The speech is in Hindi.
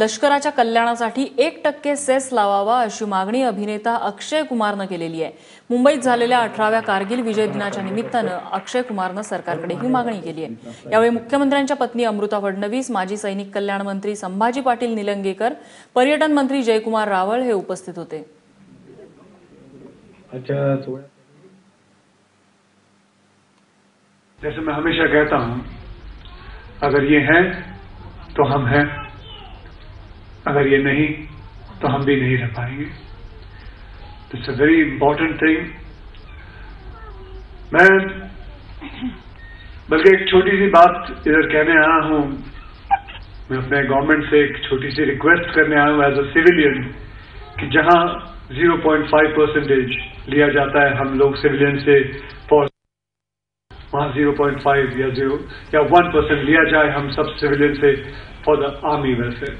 लष्कराच्या कल्याणासाठी एक टक्के सेस लावावा अशी मागणी अभिनेता अक्षय कुमारनं केलेली आहे. मुंबईत झालेल्या अठराव्या कारगिल विजय दिनाच्या निमित्तानं अक्षय कुमारनं सरकारकडे ही मागणी केली आहे. यावेळी मुख्यमंत्र्यांच्या पत्नी अमृता फडणवीस माजी सैनिक कल्याण मंत्री संभाजी पाटील निलंगेकर पर्यटन मंत्री जयकुमार रावळ हे उपस्थित होते. जैसे मैं हमेशा कहता हूं अगर ये है तो हम हैं। अगर ये नहीं तो हम भी नहीं रह पाएँगे। It's a very important thing मैं बल्कि एक छोटी सी बात इधर कहने आया हूँ। मैं अपने गवर्नमेंट से एक छोटी सी रिक्वेस्ट करने आया हूँ एज अ सिविलियन कि जहाँ 0.5 परसेंटेज लिया जाता है, हम लोग सिविलियन से फॉर वहाँ 0.5 या 0 या 1 परसेंट लिया जाए, हम सब सिविलियन से फॉर द आर्मी वेलफेयर